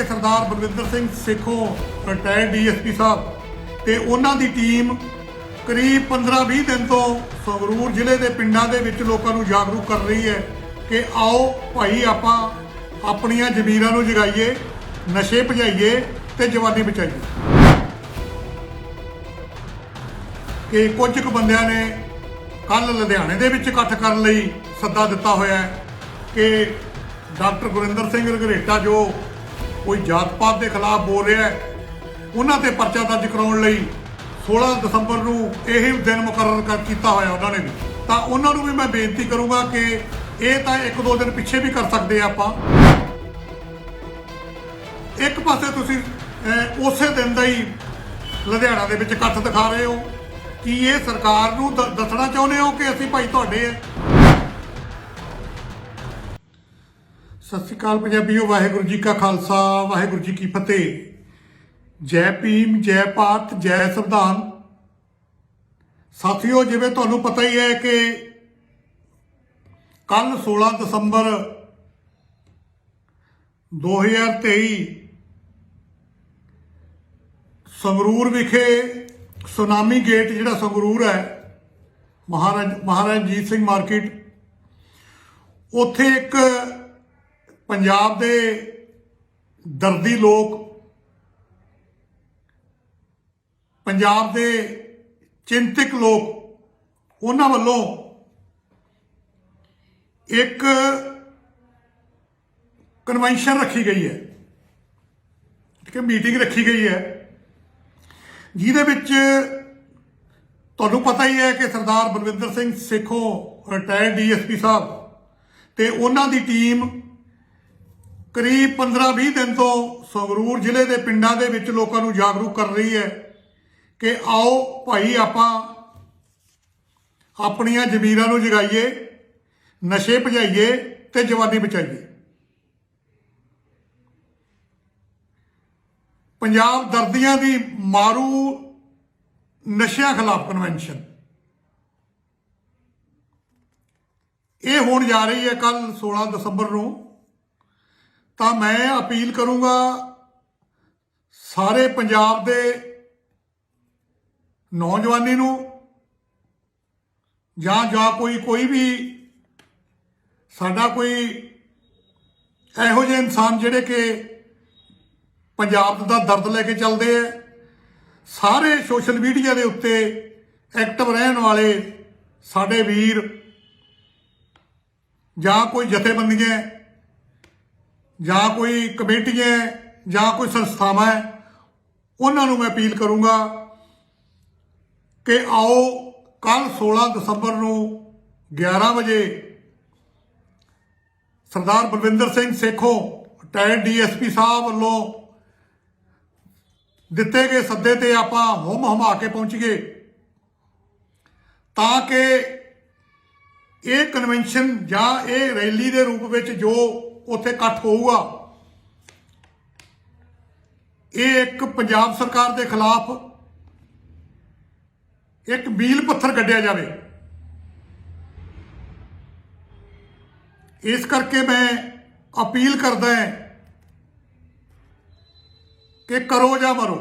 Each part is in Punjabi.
ਕਿ ਸਰਦਾਰ ਬਲਵਿੰਦਰ ਸਿੰਘ ਸੇਖੋਂ ਰਿਟਾਇਰਡ ਡੀਐਸਪੀ ਸਾਹਿਬ ਤੇ ਉਹਨਾਂ ਦੀ ਟੀਮ ਕਰੀਬ 15-20 ਦਿਨ ਤੋਂ ਸੰਗਰੂਰ ਜ਼ਿਲ੍ਹੇ ਦੇ ਪਿੰਡਾਂ ਦੇ ਵਿੱਚ ਲੋਕਾਂ ਨੂੰ ਜਾਗਰੂਕ ਕਰ ਰਹੀ ਹੈ ਕਿ ਆਓ ਭਾਈ ਆਪਾਂ ਆਪਣੀਆਂ ਜ਼ਮੀਰਾਂ ਨੂੰ ਜਗਾਈਏ, ਨਸ਼ੇ ਭਜਾਈਏ ਤੇ ਜਵਾਨੀ ਬਚਾਈਏ। ਕਿ ਕੁਝ ਕੁ ਬੰਦਿਆਂ ਨੇ ਕੱਲ ਲੁਧਿਆਣੇ ਦੇ ਵਿੱਚ ਇਕੱਠ ਕਰਨ ਲਈ ਸੱਦਾ ਦਿੱਤਾ ਹੋਇਆ ਹੈ ਕਿ ਡਾਕਟਰ ਗੁਰਿੰਦਰ ਸਿੰਘ ਰਘਰੇਟਾ ਜੋ ਕੋਈ ਜਾਤ ਪਾਤ ਦੇ ਖਿਲਾਫ ਬੋਲ ਰਿਹਾ ਹੈ। ਉਹਨਾਂ ਤੇ ਪਰਚਾ ਦਰਜ ਕਰਾਉਣ ਲਈ 16 ਦਸੰਬਰ ਨੂੰ ਇਹੀ ਦਿਨ ਮੁਕਰਰ ਕਰ ਕੀਤਾ ਹੋਇਆ ਉਹਨਾਂ ਨੇ ਵੀ। ਤਾਂ ਉਹਨਾਂ ਨੂੰ ਵੀ ਮੈਂ ਬੇਨਤੀ ਕਰੂੰਗਾ ਕਿ ਇਹ ਤਾਂ ਇੱਕ ਦੋ ਦਿਨ ਪਿੱਛੇ ਵੀ ਕਰ ਸਕਦੇ ਆ ਆਪਾਂ। ਇੱਕ ਪਾਸੇ ਤੁਸੀਂ ਉਸੇ ਦਿਨ ਦਾ ਹੀ ਲੁਧਿਆਣਾ ਦੇ ਵਿੱਚ ਇਕੱਠ ਦਿਖਾ ਰਹੇ ਹੋ। ਕਿ ਇਹ ਸਰਕਾਰ ਨੂੰ ਦੱਸਣਾ ਚਾਹੁੰਦੇ ਹੋ ਕਿ ਅਸੀਂ ਭਾਈ ਤੁਹਾਡੇ ਆ? ਸਤਿ ਸ਼੍ਰੀ ਅਕਾਲ ਪੰਜਾਬੀਓ, ਵਾਹਿਗੁਰੂ ਜੀ ਕਾ ਖਾਲਸਾ, ਵਾਹਿਗੁਰੂ ਜੀ ਕੀ ਫਤਿਹ। ਜੈ ਭੀਮ, ਜੈ ਭਾਰਤ, ਜੈ ਸੰਵਿਧਾਨ। ਸਾਥੀਓ, ਜਿਵੇਂ ਤੁਹਾਨੂੰ ਪਤਾ ਹੀ ਹੈ ਕਿ ਕੱਲ 16 ਦਸੰਬਰ 2023 ਸੰਗਰੂਰ ਵਿਖੇ ਸੁਨਾਮੀ ਗੇਟ ਜਿਹੜਾ ਸੰਗਰੂਰ ਹੈ, ਮਹਾਰਾਜ ਮਹਾਰਾਜ ਜੀਤ ਸਿੰਘ ਮਾਰਕੀਟ, ਉੱਥੇ ਇੱਕ ਪੰਜਾਬ ਦੇ ਦਰਦੀ ਲੋਕ, ਪੰਜਾਬ ਦੇ ਚਿੰਤਕ ਲੋਕ, ਉਹਨਾਂ ਵੱਲੋਂ ਇੱਕ ਕਨਵੈਨਸ਼ਨ ਰੱਖੀ ਗਈ ਹੈ। ਇੱਕ ਮੀਟਿੰਗ ਰੱਖੀ ਗਈ ਹੈ। ਜਿਹਦੇ ਵਿੱਚ ਤੁਹਾਨੂੰ ਪਤਾ ਹੀ ਹੈ ਕਿ ਸਰਦਾਰ ਬਲਵਿੰਦਰ ਸਿੰਘ ਸੇਖੋਂ ਰਿਟਾਇਰਡ ਡੀਐਸਪੀ ਸਾਹਿਬ ਤੇ ਉਹਨਾਂ ਦੀ ਟੀਮ ਕਰੀਬ 15-20 ਦਿਨ ਤੋਂ ਸੰਗਰੂਰ ਜ਼ਿਲ੍ਹੇ ਦੇ ਪਿੰਡਾਂ ਦੇ ਵਿੱਚ ਲੋਕਾਂ ਨੂੰ ਜਾਗਰੂਕ ਕਰ ਰਹੀ ਹੈ ਕਿ ਆਓ ਭਾਈ ਆਪਾਂ ਆਪਣੀਆਂ ਜ਼ਮੀਰਾਂ ਨੂੰ ਜਗਾਈਏ, ਨਸ਼ੇ ਭਜਾਈਏ ਤੇ ਜਵਾਨੀ ਬਚਾਈਏ। ਪੰਜਾਬ ਦਰਦੀਆਂ ਦੀ ਮਾਰੂ ਨਸ਼ਿਆਂ ਖਿਲਾਫ ਕਨਵੈਨਸ਼ਨ ਇਹ ਹੋਣ ਜਾ ਰਹੀ ਹੈ ਕੱਲ 16 ਦਸੰਬਰ ਨੂੰ। ਤਾਂ ਮੈਂ ਅਪੀਲ ਕਰੂੰਗਾ ਸਾਰੇ ਪੰਜਾਬ ਦੇ ਨੌਜਵਾਨੀ ਨੂੰ ਜਾਂ ਜਾਂ ਕੋਈ ਕੋਈ ਵੀ ਸਾਡਾ ਕੋਈ ਇਹੋ ਜਿਹੇ ਇਨਸਾਨ ਜਿਹੜੇ ਕਿ ਪੰਜਾਬ ਦਾ ਦਰਦ ਲੈ ਕੇ ਚੱਲਦੇ ਆ, ਸਾਰੇ ਸੋਸ਼ਲ ਮੀਡੀਆ ਦੇ ਉੱਤੇ ਐਕਟਿਵ ਰਹਿਣ ਵਾਲੇ ਸਾਡੇ ਵੀਰ ਜਾਂ ਕੋਈ ਜਥੇਬੰਦੀਆਂ ਜਾਂ ਕੋਈ ਕਮੇਟੀਆਂ ਜਾਂ ਕੋਈ ਸੰਸਥਾਵਾਂ ਹੈ, ਉਹਨਾਂ ਨੂੰ ਮੈਂ ਅਪੀਲ ਕਰੂੰਗਾ ਕਿ ਆਓ ਕੱਲ 16 ਦਸੰਬਰ ਨੂੰ 11 ਵਜੇ ਸਰਦਾਰ ਬਲਵਿੰਦਰ ਸਿੰਘ ਸੇਖੋ ਰਿਟਾਇਰਡ ਡੀਐਸਪੀ ਸਾਹਿਬ ਵੱਲੋਂ ਦਿੱਤੇ ਗਏ ਸੱਦੇ ਤੇ ਆਪਾਂ ਹੁਮ ਹਮਾ ਕੇ ਪਹੁੰਚ ਗਏ ਤਾਂ ਕਿ ਇਹ ਕਨਵੈਨਸ਼ਨ ਜਾਂ ਇਹ ਰੈਲੀ ਦੇ ਰੂਪ ਵਿੱਚ ਜੋ ਉੱਥੇ ਇਕੱਠ ਹੋਊਗਾ। ਇਹ ਇੱਕ ਪੰਜਾਬ ਸਰਕਾਰ ਦੇ ਖਿਲਾਫ ਇੱਕ ਮੀਲ ਪੱਥਰ ਕੱਢਿਆ ਜਾਵੇ। ਇਸ ਕਰਕੇ ਮੈਂ ਅਪੀਲ ਕਰਦਾ ਹਾਂ ਕਿ ਕਰੋ ਜਾਂ ਮਰੋ,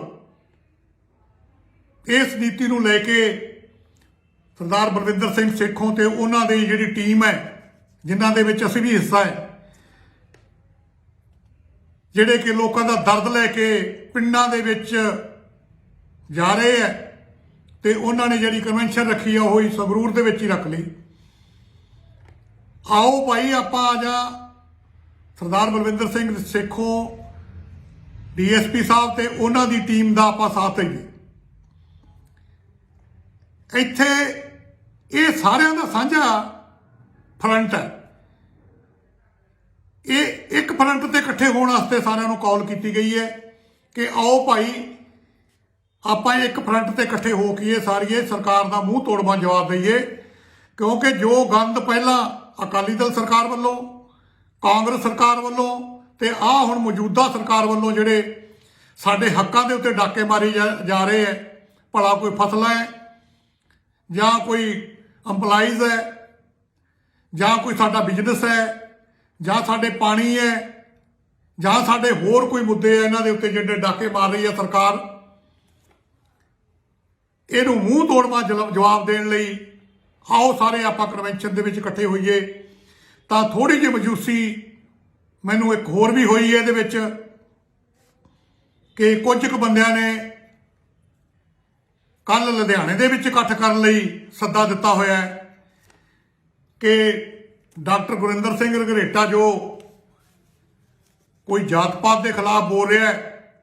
ਇਸ ਨੀਤੀ ਨੂੰ ਲੈ ਕੇ ਸਰਦਾਰ ਬਲਵਿੰਦਰ ਸਿੰਘ ਸੇਖੋਂ ਤੇ ਉਹਨਾਂ ਦੀ ਜਿਹੜੀ ਟੀਮ ਹੈ, ਜਿਨ੍ਹਾਂ ਦੇ ਵਿੱਚ ਅਸੀਂ ਵੀ ਹਿੱਸਾ ਹੈ ਜਿਹੜੇ ਕਿ ਲੋਕਾਂ ਦਾ ਦਰਦ ਲੈ ਕੇ ਪਿੰਡਾਂ ਦੇ ਵਿੱਚ ਜਾ ਰਹੇ ਹੈ ਤੇ ਉਹਨਾਂ ਨੇ ਜਿਹੜੀ ਕਨਵੈਨਸ਼ਨ ਰੱਖੀ ਆ, ਉਹ ਹੀ ਸੰਗਰੂਰ ਦੇ ਵਿੱਚ ਹੀ ਰੱਖ ਲਈ। ਆਓ ਭਾਈ, ਆਪਾਂ ਆ ਜਾ ਸਰਦਾਰ ਬਲਵਿੰਦਰ ਸਿੰਘ ਸੇਖੋਂ, ਡੀਐਸਪੀ ਸਾਹਿਬ ਤੇ ਉਹਨਾਂ ਦੀ ਟੀਮ ਦਾ ਆਪਾਂ ਸਾਥ ਦਈਏ। ਇੱਥੇ ਇਹ ਸਾਰਿਆਂ ਦਾ ਸਾਂਝਾ ਫਰੰਟ ਹੈ ਇਹ ਇੱਕ ਫਰੰਟ ਤੇ ਇਕੱਠੇ ਹੋਣ ਵਾਸਤੇ ਸਾਰਿਆਂ ਨੂੰ ਕਾਲ ਕੀਤੀ ਗਈ ਹੈ ਕਿ ਆਓ ਭਾਈ, ਆਪਾਂ ਇੱਕ ਫਰੰਟ ਤੇ ਇਕੱਠੇ ਹੋ ਕੇ ਇਹ ਸਾਰੀਏ ਸਰਕਾਰ ਦਾ ਮੂੰਹ ਤੋੜਵਾ ਜਵਾਬ ਦਈਏ, ਕਿਉਂਕਿ ਜੋ ਗੰਦ ਪਹਿਲਾਂ ਅਕਾਲੀ ਦਲ ਸਰਕਾਰ ਵੱਲੋਂ, ਕਾਂਗਰਸ ਸਰਕਾਰ ਵੱਲੋਂ ਤੇ ਆ ਹੁਣ ਮੌਜੂਦਾ ਸਰਕਾਰ ਵੱਲੋਂ ਜਿਹੜੇ ਸਾਡੇ ਹੱਕਾਂ ਦੇ ਉੱਤੇ ਡਾਕੇ ਮਾਰੇ ਜਾ ਜਾ ਰਹੇ ਹੈ, ਭਲਾ ਕੋਈ ਫਸਲਾ ਹੈ, ਜਾਂ ਕੋਈ EMPLOYEES ਹੈ, ਜਾਂ ਕੋਈ ਸਾਡਾ ਬਿਜ਼ਨਸ ਹੈ ਜਾਂ ਸਾਡੇ ਪਾਣੀ ਹੈ, ਜਾਂ ਸਾਡੇ ਹੋਰ ਕੋਈ ਮੁੱਦੇ ਆ ਇਹਨਾਂ ਦੇ ਉੱਤੇ ਜਿਹੜੇ ਡਾਕੇ ਮਾਰ ਰਹੀ ਹੈ ਸਰਕਾਰ। ਇਹਨੂੰ ਮੂੰਹ ਤੋੜਵਾ ਜਲ- ਜਵਾਬ ਦੇਣ ਲਈ ਆਓ ਸਾਰੇ ਆਪਾਂ ਕਨਵੈਨਸ਼ਨ ਦੇ ਵਿੱਚ ਇਕੱਠੇ ਹੋਈਏ। ਤਾਂ ਥੋੜੀ ਜਿਹੀ ਮਜੂਸੀ ਮੈਨੂੰ ਇੱਕ ਹੋਰ ਵੀ ਹੋਈ ਹੈ ਇਹਦੇ ਵਿੱਚ ਕਿ ਕੁਝ ਕੁ ਬੰਦਿਆਂ ਨੇ ਕੱਲ ਲੁਧਿਆਣੇ ਦੇ ਵਿੱਚ ਇਕੱਠ ਕਰਨ ਲਈ ਸੱਦਾ ਦਿੱਤਾ ਹੋਇਆ ਹੈ ਕਿ ਡਾਕਟਰ ਗੁਰਿੰਦਰ ਸਿੰਘ ਰਘਰੇਟਾ ਜੋ ਕੋਈ ਜਾਤ ਪਾਤ ਦੇ ਖਿਲਾਫ ਬੋਲ ਰਿਹਾ ਹੈ,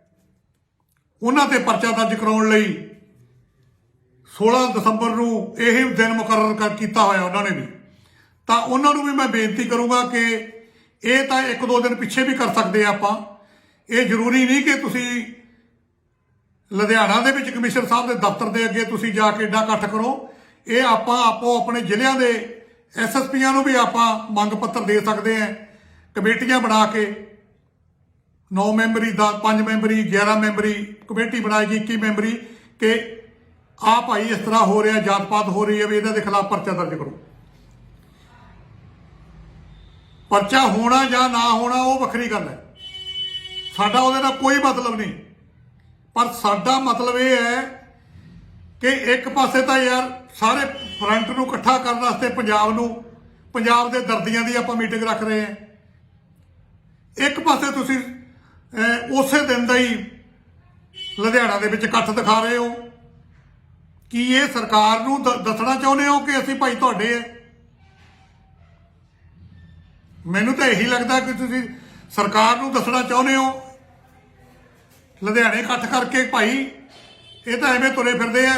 ਉਹਨਾਂ ਤੇ ਪਰਚਾ ਦਰਜ ਕਰਾਉਣ ਲਈ 16 ਦਸੰਬਰ ਨੂੰ ਇਹ ਦਿਨ ਮੁਕਰਰ ਕਰ ਕੀਤਾ ਹੋਇਆ ਉਹਨਾਂ ਨੇ ਵੀ। ਤਾਂ ਉਹਨਾਂ ਨੂੰ ਵੀ ਮੈਂ ਬੇਨਤੀ ਕਰੂੰਗਾ ਕਿ ਇਹ ਤਾਂ ਇੱਕ ਦੋ ਦਿਨ ਪਿੱਛੇ ਵੀ ਕਰ ਸਕਦੇ ਆ ਆਪਾਂ। ਇਹ ਜ਼ਰੂਰੀ ਨਹੀਂ ਕਿ ਤੁਸੀਂ ਲੁਧਿਆਣਾ ਦੇ ਵਿੱਚ ਕਮਿਸ਼ਨਰ ਸਾਹਿਬ ਦੇ ਦਫ਼ਤਰ ਦੇ ਅੱਗੇ ਤੁਸੀਂ ਜਾ ਕੇ ਏਡਾ ਇਕੱਠ ਕਰੋ। ਇਹ ਆਪਾਂ ਆਪੋ ਆਪਣੇ ਜ਼ਿਲ੍ਹਿਆਂ ਦੇ ਐਸਐਸਪੀਆਂ ਨੂੰ ਵੀ ਆਪਾਂ ਮੰਗ ਪੱਤਰ ਦੇ ਸਕਦੇ ਹਾਂ। ਕਮੇਟੀਆਂ ਬਣਾ ਕੇ 9 ਮੈਂਬਰੀ ਦਾ 5 ਮੈਂਬਰੀ 11 ਮੈਂਬਰੀ, ਕਮੇਟੀ ਬਣਾਏਗੀ 21 ਮੈਂਬਰੀ, ਕਿ ਆ ਭਾਈ ਇਸ ਤਰ੍ਹਾਂ ਹੋ ਰਿਹਾ ਜਾਤ ਪਾਤ ਹੋ ਰਹੀ ਹੈ ਵੀ ਇਹਨਾਂ ਦੇ ਖਿਲਾਫ ਪਰਚਾ ਦਰਜ ਕਰੋ। ਪਰਚਾ ਹੋਣਾ ਜਾਂ ਨਾ ਹੋਣਾ, ਉਹ ਵੱਖਰੀ ਗੱਲ ਹੈ। ਸਾਡਾ ਉਹਦੇ ਨਾਲ ਕੋਈ ਮਤਲਬ ਨਹੀਂ। ਪਰ ਸਾਡਾ ਮਤਲਬ ਇਹ ਹੈ ਕਿ ਇੱਕ ਪਾਸੇ ਤਾਂ ਯਾਰ ਸਾਰੇ ਫਰੰਟ ਨੂੰ ਇਕੱਠਾ ਕਰਨ ਵਾਸਤੇ ਪੰਜਾਬ ਨੂੰ, ਪੰਜਾਬ ਦੇ ਦਰਦੀਆਂ ਦੀ ਆਪਾਂ ਮੀਟਿੰਗ ਰੱਖ ਰਹੇ ਹਾਂ। ਇੱਕ ਪਾਸੇ ਤੁਸੀਂ ਉਸੇ ਦਿਨ ਦਾ ਹੀ ਲੁਧਿਆਣਾ ਦੇ ਵਿੱਚ ਇਕੱਠ ਦਿਖਾ ਰਹੇ ਹੋ ਕੀ ਇਹ ਸਰਕਾਰ ਨੂੰ ਦੱਸਣਾ ਚਾਹੁੰਦੇ ਹੋ ਕਿ ਅਸੀਂ ਭਾਈ ਤੁਹਾਡੇ ਹੈ ਮੈਨੂੰ ਤਾਂ ਇਹੀ ਲੱਗਦਾ ਕਿ ਤੁਸੀਂ ਸਰਕਾਰ ਨੂੰ ਦੱਸਣਾ ਚਾਹੁੰਦੇ ਹੋ। ਲੁਧਿਆਣੇ ਇਕੱਠ ਕਰਕੇ ਭਾਈ ਇਹ ਤਾਂ ਐਵੇਂ ਤੁਰੇ ਫਿਰਦੇ ਆ।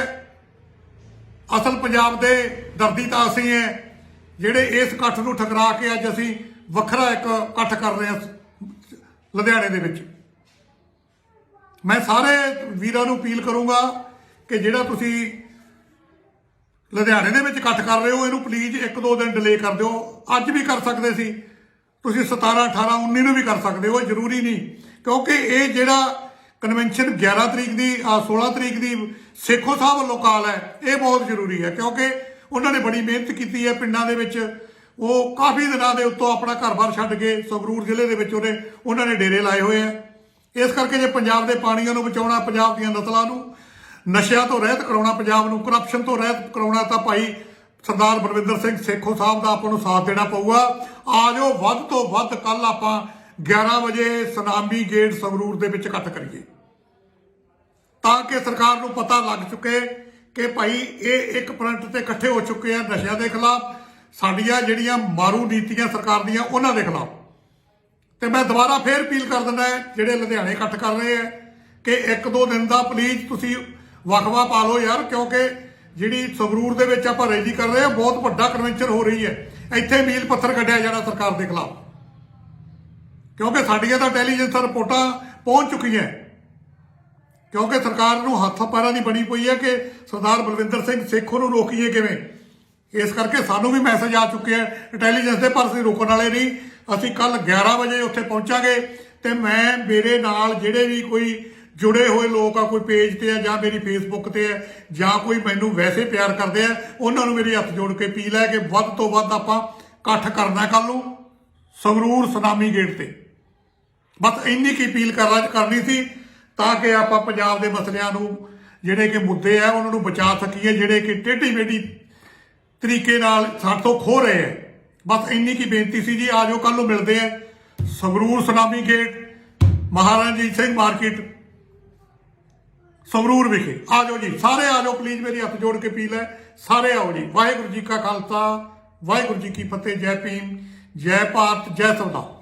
ਅਸਲ ਪੰਜਾਬ ਦੇ ਦਰਦੀ ਤਾਂ ਅਸੀਂ ਹੈ ਜਿਹੜੇ ਇਸ ਇਕੱਠ ਨੂੰ ਠਕਰਾ ਕੇ ਅੱਜ ਅਸੀਂ ਵੱਖਰਾ ਇੱਕ ਇਕੱਠ ਕਰ ਰਹੇ ਹਾਂ ਲੁਧਿਆਣੇ ਦੇ ਵਿੱਚ। ਮੈਂ ਸਾਰੇ ਵੀਰਾਂ ਨੂੰ ਅਪੀਲ ਕਰੂੰਗਾ ਕਿ ਜਿਹੜਾ ਤੁਸੀਂ ਲੁਧਿਆਣੇ ਦੇ ਵਿੱਚ ਇਕੱਠ ਕਰ ਰਹੇ ਹੋ, ਇਹਨੂੰ ਪਲੀਜ਼ ਇੱਕ ਦੋ ਦਿਨ ਡਿਲੇ ਕਰ ਦਿਓ। ਅੱਜ ਵੀ ਕਰ ਸਕਦੇ ਸੀ। ਤੁਸੀਂ 17 18 19 ਨੂੰ ਵੀ ਕਰ ਸਕਦੇ ਹੋ ਜ਼ਰੂਰੀ ਨਹੀਂ। ਕਿਉਂਕਿ ਇਹ ਜਿਹੜਾ ਕਨਵੈਨਸ਼ਨ 11 ਤਰੀਕ ਦੀ, ਆ 16 ਤਰੀਕ ਦੀ ਸੇਖੋ ਸਾਹਿਬ ਵੱਲੋਂ ਕਾਲ ਹੈ, ਇਹ ਬਹੁਤ ਜ਼ਰੂਰੀ ਹੈ, ਕਿਉਂਕਿ ਉਹਨਾਂ ਨੇ ਬੜੀ ਮਿਹਨਤ ਕੀਤੀ ਹੈ ਪਿੰਡਾਂ ਦੇ ਵਿੱਚ। ਉਹ ਕਾਫੀ ਦਿਨਾਂ ਦੇ ਉੱਤੋਂ ਆਪਣਾ ਘਰ-ਬਾਰ ਛੱਡ ਕੇ ਸੰਗਰੂਰ ਜ਼ਿਲ੍ਹੇ ਦੇ ਵਿੱਚ ਉਹਨੇ, ਉਹਨਾਂ ਨੇ ਡੇਰੇ ਲਾਏ ਹੋਏ ਆ ਇਸ ਕਰਕੇ ਜੇ ਪੰਜਾਬ ਦੇ ਪਾਣੀਆਂ ਨੂੰ ਬਚਾਉਣਾ, ਪੰਜਾਬ ਦੀਆਂ ਨਸਲਾਂ ਨੂੰ ਨਸ਼ਿਆਂ ਤੋਂ ਰਹਿਤ ਕਰਾਉਣਾ, ਪੰਜਾਬ ਨੂੰ ਕਰਪਸ਼ਨ ਤੋਂ ਰਹਿਤ ਕਰਾਉਣਾ, ਤਾਂ ਭਾਈ ਸਰਦਾਰ ਬਲਵਿੰਦਰ ਸਿੰਘ ਸੇਖੋ ਸਾਹਿਬ ਦਾ ਆਪਾਂ ਨੂੰ ਸਾਥ ਦੇਣਾ ਪਊਗਾ। ਆ ਜਾਓ, ਵੱਧ ਤੋਂ ਵੱਧ ਕੱਲ ਆਪਾਂ 11 ਵਜੇ ਸੁਨਾਮੀ ਗੇਟ ਸੰਗਰੂਰ ਦੇ ਵਿੱਚ ਇਕੱਠ ਕਰੀਏ। ਤਾਂ ਕਿ ਸਰਕਾਰ ਨੂੰ ਪਤਾ ਲੱਗ ਚੁੱਕੇ ਕਿ ਭਾਈ ਇਹ ਇੱਕ ਫਰੰਟ ਤੇ ਇਕੱਠੇ ਹੋ ਚੁੱਕੇ ਆ ਨਸ਼ਿਆਂ ਦੇ ਖਿਲਾਫ, ਸਾਡੀਆਂ ਜਿਹੜੀਆਂ ਮਾਰੂ ਨੀਤੀਆਂ ਸਰਕਾਰ ਦੀਆਂ, ਉਹਨਾਂ ਦੇ ਖਿਲਾਫ। ਤੇ ਮੈਂ ਦੁਬਾਰਾ ਫੇਰ ਅਪੀਲ ਕਰ ਦਿੰਦਾ ਜਿਹੜੇ ਲੁਧਿਆਣੇ ਇਕੱਠ ਕਰ ਰਹੇ ਆ, ਕਿ ਇੱਕ ਦੋ ਦਿਨ ਦਾ ਪਲੀਜ਼ ਤੁਸੀਂ ਵਕਵਾ ਪਾ ਲਓ ਯਾਰ, ਕਿਉਂਕਿ ਜਿਹੜੀ ਸੰਗਰੂਰ ਦੇ ਵਿੱਚ ਆਪਾਂ ਰੈਲੀ ਕਰ ਰਹੇ ਆ, ਬਹੁਤ ਵੱਡਾ ਕਨਵੈਨਸ਼ਨ ਹੋ ਰਹੀ ਹੈ। ਇੱਥੇ ਮੀਲ ਪੱਥਰ ਕੱਢਿਆ ਜਾਣਾ ਸਰਕਾਰ ਦੇ ਖਿਲਾਫ। ਕਿਉਂਕਿ ਸਾਡੀਆਂ ਤਾਂ ਇੰਟੈਲੀਜੈਂਸ ਰਿਪੋਰਟਾਂ ਪਹੁੰਚ ਚੁੱਕੀਆਂ। ਕਿਉਂਕਿ ਸਰਕਾਰ ਨੂੰ ਹੱਥ ਪੈਰਾਂ ਦੀ ਬਣੀ ਪਈ ਹੈ ਕਿ ਸਰਦਾਰ ਬਲਵਿੰਦਰ ਸਿੰਘ ਸੇਖੋਂ ਨੂੰ ਰੋਕੀਏ ਕਿਵੇਂ? ਇਸ ਕਰਕੇ ਸਾਨੂੰ ਵੀ ਮੈਸੇਜ ਆ ਚੁੱਕੇ ਆ ਇੰਟੈਲੀਜੈਂਸ ਦੇ ਪਰ ਅਸੀਂ ਰੋਕਣ ਵਾਲੇ ਨਹੀਂ। ਅਸੀਂ ਕੱਲ 11 ਵਜੇ ਉੱਥੇ ਪਹੁੰਚਾਂਗੇ ਤੇ ਮੈਂ, ਮੇਰੇ ਨਾਲ ਜਿਹੜੇ ਵੀ ਕੋਈ ਜੁੜੇ ਹੋਏ ਲੋਕ ਆ, ਕੋਈ ਪੇਜ ਤੇ ਆ ਜਾਂ ਮੇਰੀ ਫੇਸਬੁੱਕ ਤੇ ਆ, ਜਾਂ ਕੋਈ ਮੈਨੂੰ ਵੈਸੇ ਪਿਆਰ ਕਰਦੇ ਆ, ਉਹਨਾਂ ਨੂੰ ਮੇਰੇ ਹੱਥ ਜੋੜ ਕੇ ਅਪੀਲ ਹੈ ਕਿ ਵੱਧ ਤੋਂ ਵੱਧ ਆਪਾਂ ਇਕੱਠ ਕਰਨਾ ਕੱਲ ਨੂੰ ਸੰਗਰੂਰ ਸੁਨਾਮੀ ਗੇਟ ਤੇ। ਬਸ ਇੰਨੀ ਕੀ ਅਪੀਲ ਕਰਨਾ ਕਰਨੀ ਸੀ ਤਾਂ ਕਿ ਆਪਾਂ ਪੰਜਾਬ ਦੇ ਮਸਲਿਆਂ ਨੂੰ, ਜਿਹੜੇ ਕਿ ਮੁੱਦੇ ਆ, ਉਹਨਾਂ ਨੂੰ ਬਚਾ ਸਕੀਏ, ਜਿਹੜੇ ਕਿ ਟੇਢੀ ਮੇਢੀ ਤਰੀਕੇ ਨਾਲ ਸਾਡੇ ਤੋਂ ਖੋ ਰਹੇ ਆ। ਬਸ ਇੰਨੀ ਕੀ ਬੇਨਤੀ ਸੀ ਜੀ ਆਜੋ ਕੱਲ ਨੂੰ ਮਿਲਦੇ ਆ। Sangrur tsunami gate, Maharaja ji Singh market, Sangrur ਵਿਖੇ। ਆਜੋ ਜੀ, ਸਾਰੇ ਆਜੋ ਪਲੀਜ਼ ਮੇਰੀ ਹੱਥ ਜੋੜ ਕੇ ਅਪੀਲ ਹੈ, ਸਾਰੇ ਆਓ ਜੀ। ਵਾਹਿਗੁਰੂ ਜੀ ਕਾ ਖਾਲਸਾ, ਵਾਹਿਗੁਰੂ ਜੀ ਕੀ ਫਤਿਹ, ਜੈ ਭੀਮ, ਜੈ ਭਾਰਤ, ਜੈ ਸੰਵਿਧਾਨ